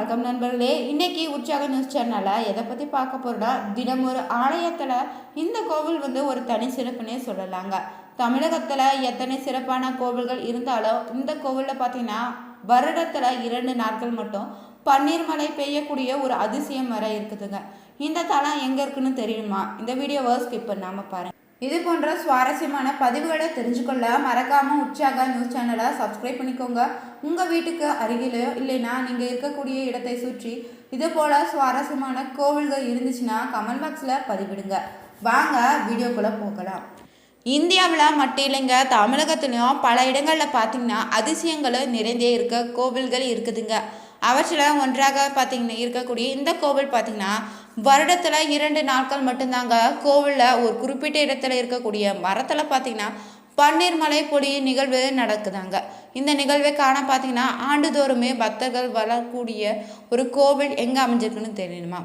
வணக்கம் நண்பர்களே. இன்னைக்கு உற்சாக நியூஸ் சேனலில் எதை பற்றி பார்க்க போகிறோம்னா தினம் ஒரு ஆலயத்தில் இந்த கோவில் வந்து ஒரு தனி சிறப்புனே சொல்லலாங்க. தமிழகத்தில் எத்தனை சிறப்பான கோவில்கள் இருந்தாலும் இந்த கோவிலில் பார்த்தீங்கன்னா வருடத்தில் இரண்டு நாட்கள் மட்டும் பன்னீர் மழை பெய்யக்கூடிய ஒரு அதிசயம் வர இருக்குதுங்க. இந்த தலம் எங்கே இருக்குன்னு தெரியுமா? இந்த வீடியோவை ஸ்கிப் பண்ணாமல் பாருங்க. இது போன்ற சுவாரஸ்யமான பதிவுகளை தெரிஞ்சுக்கொள்ள மறக்காமல் உற்சாக நியூஸ் சேனலை சப்ஸ்கிரைப் பண்ணிக்கோங்க. உங்கள் வீட்டுக்கு அருகிலோ இல்லைன்னா நீங்கள் இருக்கக்கூடிய இடத்தை சுற்றி இது போல் சுவாரஸ்யமான கோவில்கள் இருந்துச்சுன்னா கமெண்ட் பாக்ஸில் பதிவிடுங்க. வாங்க வீடியோக்குள்ளே போகலாம். இந்தியாவில் மட்டும் இல்லைங்க தமிழகத்துலேயும் பல இடங்களில் பார்த்தீங்கன்னா அதிசயங்களும் நிறைந்தே இருக்க கோவில்கள் இருக்குதுங்க. அவற்றில் ஒன்றாக பார்த்திங்கன்னா இருக்கக்கூடிய இந்த கோவில் பார்த்தீங்கன்னா வருடத்தில் இரண்டு நாட்கள் மட்டும்தாங்க கோவிலில் ஒரு குறிப்பிட்ட இடத்துல இருக்கக்கூடிய மரத்தில் பார்த்தீங்கன்னா பன்னீர் மலை பொடி நிகழ்வு நடக்குதாங்க. இந்த நிகழ்வை காண பார்த்தீங்கன்னா ஆண்டுதோறுமே பக்தர்கள் வரக்கூடிய ஒரு கோவில் எங்கே அமைஞ்சிருக்குன்னு தெரியணுமா?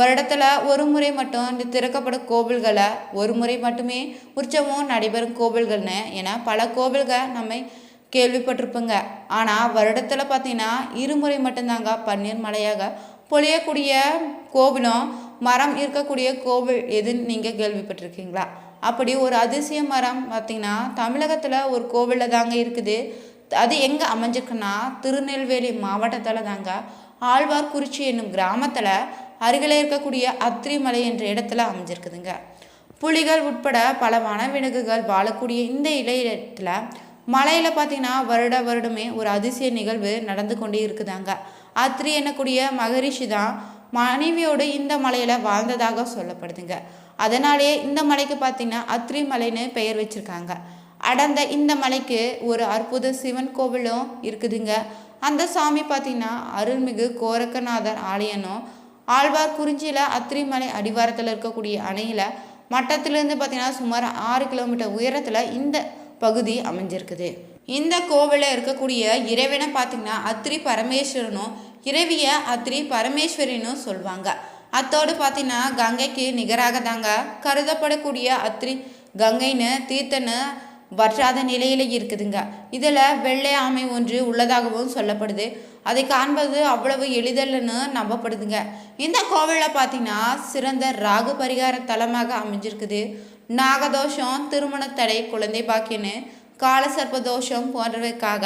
வருடத்தில் ஒரு முறை மட்டும் இந்த திறக்கப்படும் கோவில்களை ஒரு முறை மட்டுமே உற்சவம் நடைபெறும் கோவில்கள்னு ஏன்னா பல கோவில்கள் நம்ம கேள்விப்பட்டிருப்போங்க. ஆனால் வருடத்தில் பார்த்தீங்கன்னா இருமுறை மட்டும்தாங்க பன்னீர் மலையாக பொழியக்கூடிய கோவிலும் மரம் இருக்கக்கூடிய கோவில் எதுன்னு நீங்கள் கேள்விப்பட்டிருக்கீங்களா? அப்படி ஒரு அதிசய மரம் பார்த்திங்கன்னா தமிழகத்தில் ஒரு கோவிலில் தாங்க இருக்குது. அது எங்கே அமைஞ்சிருக்குன்னா திருநெல்வேலி மாவட்டத்தில் தாங்க. ஆழ்வார்குறிச்சி என்னும் கிராமத்தில் அருகில் இருக்கக்கூடிய அத்திரிமலை என்ற இடத்துல அமைஞ்சிருக்குதுங்க. புலிகள் உட்பட பல வனவிலங்குகள் வாழக்கூடிய இந்த இலையத்தில் மலையில் பார்த்தீங்கன்னா வருட வருடமே ஒரு அதிசய நிகழ்வு நடந்து கொண்டே இருக்குதாங்க. அத்ரி என்னக்கூடிய மகரிஷி தான் மனைவியோடு இந்த மலையில் வாழ்ந்ததாக சொல்லப்படுதுங்க. அதனாலேயே இந்த மலைக்கு பார்த்தீங்கன்னா அத்ரி மலைன்னு பெயர் வச்சுருக்காங்க. அடர்ந்த இந்த மலைக்கு ஒரு அற்புத சிவன் கோவிலும் இருக்குதுங்க. அந்த சாமி பார்த்தீங்கன்னா அருள்மிகு கோரக்கநாதர் ஆலயனும் ஆழ்வார் குறிஞ்சியில் அத்திரிமலை அடிவாரத்தில் இருக்கக்கூடிய அணையில் மட்டத்திலிருந்து பார்த்தீங்கன்னா சுமார் ஆறு கிலோமீட்டர் உயரத்தில் இந்த பகுதி அமைஞ்சிருக்குது. இந்த கோவிலில் இருக்கக்கூடிய இறைவனை பார்த்தீங்கன்னா அத்திரி பரமேஸ்வரனும் இறைவிய அத்திரி பரமேஸ்வரினும் சொல்லுவாங்க அத்தோடு பார்த்தீங்கன்னா கங்கைக்கு நிகராக தாங்க கருதப்படக்கூடிய அத்திரி கங்கைன்னு தீர்த்தன்னு வற்றாத நிலையில் இருக்குதுங்க. இதில் வெள்ளை ஆமை ஒன்று உள்ளதாகவும் சொல்லப்படுது. அதை காண்பது அவ்வளவு எளிதல்னு நம்பப்படுதுங்க. இந்த கோவிலில் பார்த்தீங்கன்னா சிறந்த ராகு பரிகார தலமாக அமைஞ்சிருக்குது. நாகதோஷம் திருமணத்தடை குழந்தை பாக்கியன்னு காலசர்ப்ப தோஷம் போன்றவைக்காக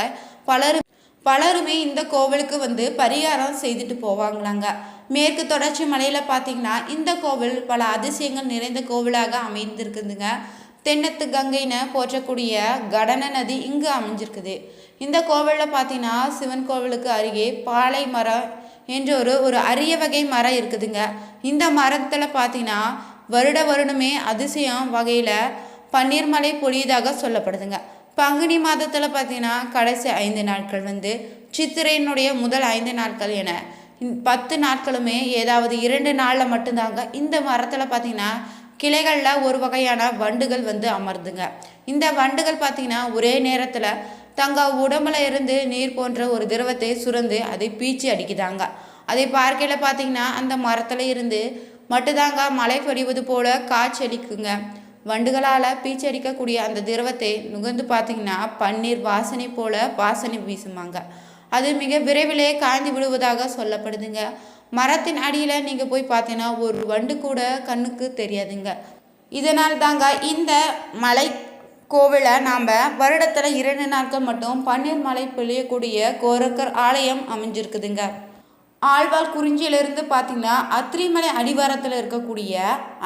பலரும் பலருமே இந்த கோவிலுக்கு வந்து பரிகாரம் செய்துட்டு போவாங்களாங்க. மேற்கு தொடர்ச்சி மலையில் பார்த்தீங்கன்னா இந்த கோவில் பல அதிசயங்கள் நிறைந்த கோவிலாக அமைந்திருக்குதுங்க. தென்னத்து கங்கைன்னு போற்றக்கூடிய கடன நதி இங்கு அமைஞ்சிருக்குது. இந்த கோவிலில் பார்த்தீங்கன்னா சிவன் கோவிலுக்கு அருகே பாலை மரம் என்ற ஒரு ஒரு அரிய வகை மரம் இருக்குதுங்க. இந்த மரத்தில் பார்த்தீங்கன்னா வருட வருடமே அதிசயம் வகையில் பன்னீர் மலை பொழியதாக சொல்லப்படுதுங்க. பங்குனி மாதத்தில் பார்த்தீங்கன்னா கடைசி ஐந்து நாட்கள் வந்து சித்திரையினுடைய முதல் ஐந்து நாட்கள் என. பத்து நாட்களுமே ஏதாவது இரண்டு நாளில் மட்டும்தாங்க. இந்த மரத்தில் பார்த்தீங்கன்னா கிளைகளில் ஒரு வகையான வண்டுகள் வந்து அமர்ந்துங்க. இந்த வண்டுகள் பார்த்தீங்கன்னா ஒரே நேரத்தில் தங்க உடம்புல இருந்து நீர் போன்ற ஒரு திரவத்தை சுரந்து அதை பீச்சி அடிக்குதாங்க. அதை பார்க்கையில் பார்த்தீங்கன்னா அந்த மரத்தில் இருந்து மட்டும்தாங்க மழை பொழிவது போல காய்ச்சலிக்குங்க வண்டுகளால் பீச்சடிக்கக்கூடிய அந்த திரவத்தை நுகர்ந்து பார்த்தீங்கன்னா பன்னீர் வாசனை போல வாசனை வீசுமாங்க. அது மிக விரைவிலே காய்ந்து விடுவதாக சொல்லப்படுதுங்க. மரத்தின் அடியில் நீங்கள் போய் பார்த்தீங்கன்னா ஒரு வண்டு கூட கண்ணுக்கு தெரியாதுங்க. இதனால் தாங்க இந்த மலை கோவிலை நாம் வருடத்தில் இரண்டு நாட்கள் மட்டும் பன்னீர் மலை பொழியக்கூடிய கோரக்கர் ஆலயம் அமைஞ்சிருக்குதுங்க. ஆழ்வார் குறிஞ்சியிலிருந்து பார்த்தீங்கன்னா அத்திரிமலை அடிவாரத்தில் இருக்கக்கூடிய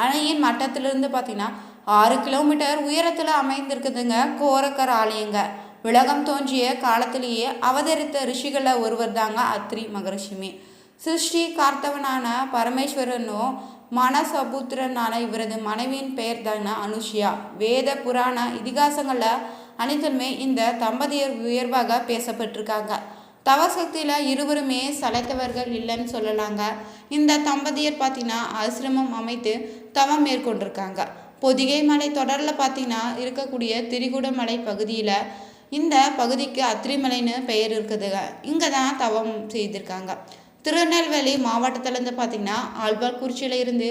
அணையின் மட்டத்திலிருந்து பார்த்தீங்கன்னா ஆறு கிலோமீட்டர் உயரத்தில் அமைந்திருக்குதுங்க கோரக்கர் ஆலயங்க. உலகம் தோன்றிய காலத்திலேயே அவதரித்த ரிஷிகளில் ஒருவர் தாங்க அத்ரி மகரிஷிமி. சிருஷ்டி கார்த்தவனான பரமேஸ்வரனும் மனசபுத்திரனான இவரது மனைவியின் பெயர் தான அனுஷியா. வேத புராண இதிகாசங்களில் அனைத்துமே இந்த தம்பதியர் உயர்வாக பேசப்பட்டிருக்காங்க. தவசக்தியில் இருவருமே சளைத்தவர்கள் இல்லைன்னு சொல்லலாங்க. இந்த தம்பதியர் பார்த்தீங்கன்னா ஆசிரமம் அமைத்து தவம் மேற்கொண்டிருக்காங்க. பொதிகை மலை தொடரில் பார்த்தீங்கன்னா இருக்கக்கூடிய திரிகுடமலை பகுதியில் இந்த பகுதிக்கு அத்திரிமலைன்னு பெயர் இருக்குதுங்க இங்கே தான் தவம் செய்திருக்காங்க. திருநெல்வேலி மாவட்டத்திலேருந்து பார்த்தீங்கன்னா ஆழ்வார்குறிச்சியில் இருந்து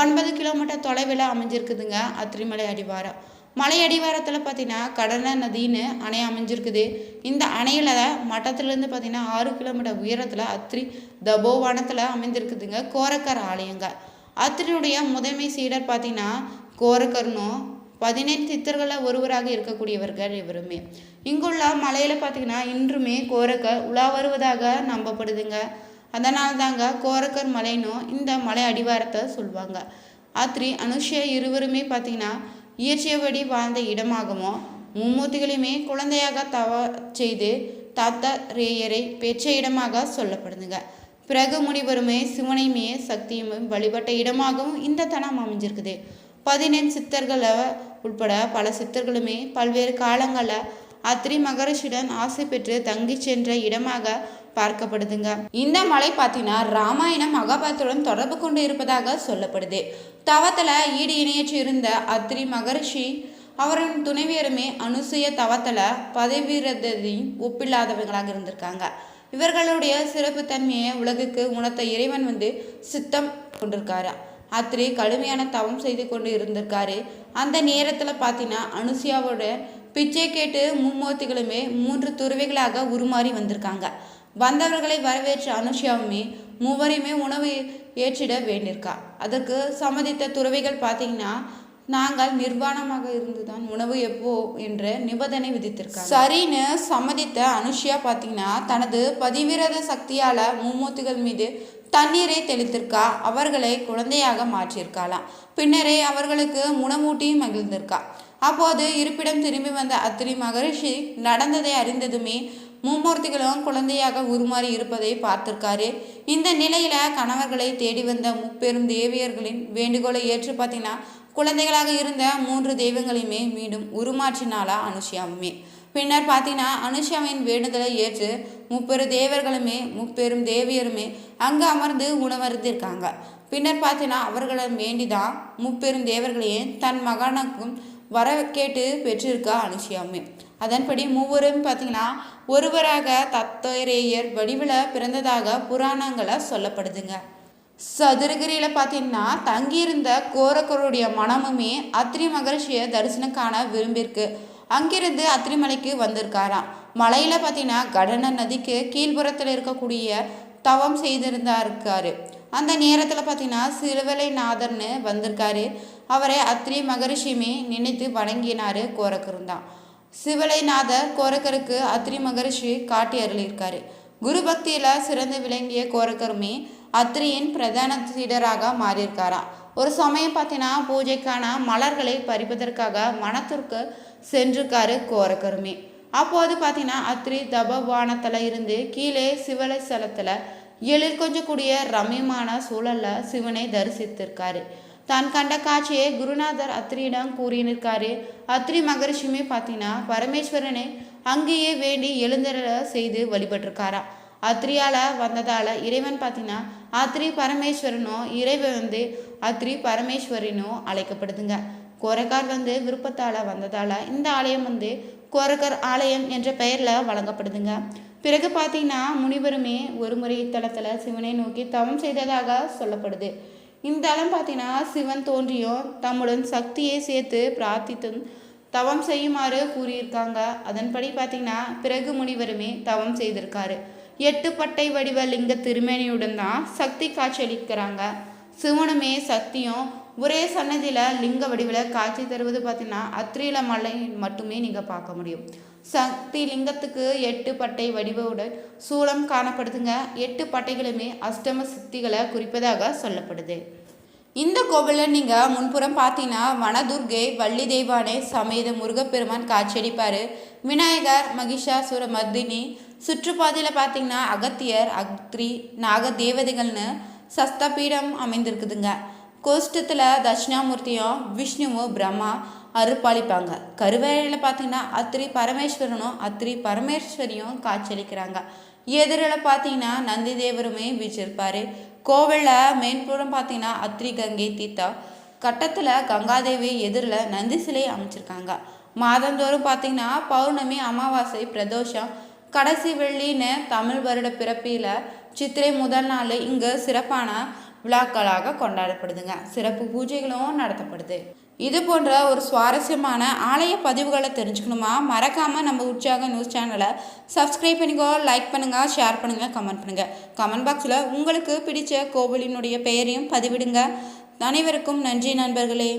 ஒன்பது கிலோமீட்டர் தொலைவில் அமைஞ்சிருக்குதுங்க அத்திரிமலை அடிவாரம். மலை அடிவாரத்தில் பார்த்தீங்கன்னா கடன நதின்னு அணை அமைஞ்சிருக்குது. இந்த அணையில் மட்டத்துலேருந்து பார்த்தீங்கன்னா ஆறு கிலோமீட்டர் உயரத்தில் அத்திரி தபோவனத்தில் அமைந்திருக்குதுங்க கோரக்கர் ஆலயங்க. அத்திரியுடைய முதன்மை சீடர் பார்த்தீங்கன்னா கோரக்கர்னும் பதினெட்டு சித்தர்களில் ஒருவராக இருக்கக்கூடியவர்கள் இவருமே. இங்குள்ள மலையில் பார்த்தீங்கன்னா இன்றுமே கோரக்கர் உலா வருவதாக நம்பப்படுதுங்க. அதனால தாங்க கோரக்கர் மலைனும் இந்த மலை அடிவாரத்தை சொல்லுவாங்க ஆத்ரி அனுஷ்யா இருவருமே பார்த்திங்கன்னா இயற்கையபடி வாழ்ந்த இடமாகவும் மும்மூர்த்திகளையுமே குழந்தையாக தவ செய்து தாத்தா ரேயரை பெற்ற இடமாக சொல்லப்படுதுங்க. பிறகு முனிவருமே சிவனையுமே சக்தியுமே வழிபட்ட இடமாகவும் இந்த தனம் அமைஞ்சிருக்குது. பதினெண் சித்தர்களை உட்பட பல சித்தர்களுமே பல்வேறு காலங்களில் அத்ரி மகரிஷியுடன் ஆசை பெற்று தங்கி சென்ற இடமாக பார்க்கப்படுதுங்க. இந்த மலை பார்த்தீங்கன்னா ராமாயணம் மகாபாரத்துடன் தொடர்பு கொண்டு இருப்பதாக சொல்லப்படுது. தவத்தில் ஈடு இணையற்று இருந்த அத்ரி மகரிஷி அவரின் துணைவியருமே அனுசூய தவத்தில் பதவிரதையும் ஒப்பில்லாதவர்களாக இருந்திருக்காங்க. இவர்களுடைய சிறப்பு தன்மையை உலகுக்கு உணர்த்த இறைவன் வந்து சித்தம் கொண்டிருக்காரு? அத்திரி கடுமையான தவம் செய்து கொண்டு இருந்திருக்காரு. அந்த நேரத்தில் பார்த்தீங்கன்னா அனுசியாவோட பிச்சை கேட்டு மும்மூர்த்திகளுமே மூன்று துறவிகளாக உருமாறி வந்திருக்காங்க. வந்தவர்களை வரவேற்ற அனுஷியாவுமே மூவரையுமே உணவு ஏற்றிட வேண்டியிருக்கா? அதற்கு சம்மதித்த துறவிகள் பார்த்தீங்கன்னா நாங்கள் நிர்வாணமாக இருந்துதான் உணவு எப்போ? என்ற நிபந்தனை விதித்திருக்காங்க. சரின்னு சம்மதித்த அனுஷியா பார்த்தீங்கன்னா தனது பதிவிரத சக்தியால் மும்மூர்த்திகள் மீது தண்ணீரை தெளித்திருக்கா? அவர்களை குழந்தையாக மாற்றியிருக்காளாம். பின்னரே அவர்களுக்கு முணமூட்டி மகிழ்ந்திருக்கா. அப்போது இருப்பிடம் திரும்பி வந்த அத்திரி மகரிஷி நடந்ததை அறிந்ததுமே மும்மூர்த்திகளும் குழந்தையாக உருமாறி இருப்பதை பார்த்திருக்காரு. இந்த நிலையில கணவர்களை தேடி வந்த முப்பெரும் தேவியர்களின் வேண்டுகோளை ஏற்று பார்த்தீங்கன்னா குழந்தைகளாக இருந்த மூன்று தெய்வங்களையுமே மீண்டும் உருமாற்றினாலா அனுஷியாவுமே. பின்னர் பார்த்தீங்கன்னா அனுஷாவின் வேண்டுதலை ஏற்று முப்பெரு தேவர்களுமே முப்பெரும் தேவியருமே அங்கே அமர்ந்து உணவருந்திருக்காங்க. பின்னர் பார்த்தீங்கன்னா வேண்டி வேண்டிதான் முப்பெரும் தேவர்களையே தன் மகனுக்கும் வர கேட்டு பெற்றிருக்கா அனுஷியாவுமே அதன்படி மூவரும் பார்த்தீங்கன்னா ஒருவராக தத்தரேயர் வடிவில் பிறந்ததாக புராணங்களை சொல்லப்படுதுங்க. சதுரகிரியில் பார்த்தீங்கன்னா தங்கியிருந்த கோரக்கருடைய மனமுமே அத்ரி மகர்ஷியை தரிசனம் காண விரும்பியிருக்கு அங்கிருந்து அத்திரிமலைக்கு வந்திருக்காராம். மலையில் பார்த்தீங்கன்னா கடன நதிக்கு கீழ்ப்புறத்தில் இருக்கக்கூடிய தவம் செய்திருந்தா இருக்காரு அந்த நேரத்தில் பார்த்தீங்கன்னா சிறுவலைநாதர்னு வந்திருக்காரு. அவரை அத்ரி மகரிஷியுமே நினைத்து வணங்கினாரு கோரக்கருந்தான். சிவலைநாதர் கோரக்கருக்கு அத்ரி மகரிஷி காட்டி அருளியிருக்காரு. குரு பக்தியில் சிறந்து விளங்கிய கோரக்கருமே அத்ரியின் பிரதான சீடராக மாறியிருக்காராம். ஒரு சமயம் பார்த்தீங்கன்னா பூஜைக்கான மலர்களை பறிப்பதற்காக மனத்திற்கு சென்றிருக்காரு கோரக்கருமே. அப்போது பார்த்தீங்கன்னா அத்ரி தபவானத்தில் இருந்து கீழே சிவலை ஸ்தலத்தில் எழில் கொஞ்சம் கூடிய ரம்யமான சூழலில் சிவனை தரிசித்திருக்காரு. தான் கண்ட காட்சியை குருநாதர் அத்ரியிடம் கூறியிருக்காரு அத்ரி மகரிஷியுமே பார்த்தீங்கன்னா பரமேஸ்வரனை அங்கேயே வேண்டி எழுந்தர செய்து வழிபட்டிருக்காரா. அத்ரியால வந்ததால் இறைவன் பார்த்தீங்கன்னா அத்ரி பரமேஸ்வரனும் இறைவன் வந்து அத்ரி பரமேஸ்வரனும் அழைக்கப்படுதுங்க. கோரக்கார் வந்து விருப்பத்தால் வந்ததால் இந்த ஆலயம் வந்து கோரக்கர் ஆலயம் என்ற பெயரில் வழங்கப்படுதுங்க. பிறகு பார்த்தீங்கன்னா முனிவருமே ஒரு முறை இத்தலத்தில் சிவனை நோக்கி தவம் செய்ததாக சொல்லப்படுது. இந்த தலம் பார்த்தீங்கன்னா சிவன் தோன்றியும் தம்முடன் சக்தியை சேர்த்து பிரார்த்தித்தும் தவம் செய்யுமாறு கூறியிருக்காங்க. அதன்படி பார்த்தீங்கன்னா பிறகு முனிவருமே தவம் செய்திருக்காரு. எட்டு பட்டை வடிவ லிங்க திருமேனியுடன் தான் சக்தி காட்சியளிக்கிறாங்க. சிவனுமே சக்தியும் ஒரே சன்னதியில் லிங்க வடிவில் காட்சி தருவது பார்த்தீங்கன்னா அத்ரியில மலை மட்டுமே நீங்கள் பார்க்க முடியும். சக்தி லிங்கத்துக்கு எட்டு பட்டை வடிவுடன் சூளம் காணப்படுதுங்க. எட்டு பட்டைகளுமே அஷ்டம சித்திகளை குறிப்பதாக சொல்லப்படுது. இந்த கோவிலில் நீங்கள் முன்புறம் பார்த்தீங்கன்னா வனதுர்கை வள்ளி தெய்வானை சமேத முருகப்பெருமான் காட்சியளிப்பார். விநாயகர் மகிஷாசுர மர்தினி சுற்றுப்பாதையில் பார்த்தீங்கன்னா அகத்தியர் அக்ரி நாக தேவதைகள்னு சஸ்தபீடம் அமைந்திருக்குதுங்க. கோஷ்டத்தில் தட்சிணாமூர்த்தியும் விஷ்ணுவும் பிரம்மா அருப்பாளிப்பாங்க கருவேலையில் பார்த்தீங்கன்னா அத்திரி பரமேஸ்வரனும் அத்திரி பரமேஸ்வரியும் காட்சியளிக்கிறாங்க. எதிரில் பார்த்தீங்கன்னா நந்தி தேவருமே வீச்சிருப்பார் கோவிலில் மேன்புறம் பார்த்தீங்கன்னா அத்திரி கங்கை தீர்த்தா. கட்டத்தில் கங்காதேவி எதிரில் நந்தி சிலை அமைச்சிருக்காங்க. மாதந்தோறும் பார்த்தீங்கன்னா பௌர்ணமி அமாவாசை பிரதோஷம் கடைசி வெள்ளின்னு தமிழ் வருட பிறப்பியில் சித்திரை முதல் நாள் இங்கு சிறப்பான விழாக்களாக கொண்டாடப்படுதுங்க. சிறப்பு பூஜைகளும் நடத்தப்படுது. இது போன்ற ஒரு சுவாரஸ்யமான ஆலய பதிவுகளை தெரிஞ்சுக்கணுமா? மறக்காமல் நம்ம உற்சாக நியூஸ் சேனலை சப்ஸ்கிரைப் பண்ணிக்கோ லைக் பண்ணுங்கள் ஷேர் பண்ணுங்கள் கமெண்ட் பண்ணுங்கள் கமெண்ட் பாக்ஸில் உங்களுக்கு பிடித்த கோவிலினுடைய பெயரையும் பதிவிடுங்க. அனைவருக்கும் நன்றி நண்பர்களே.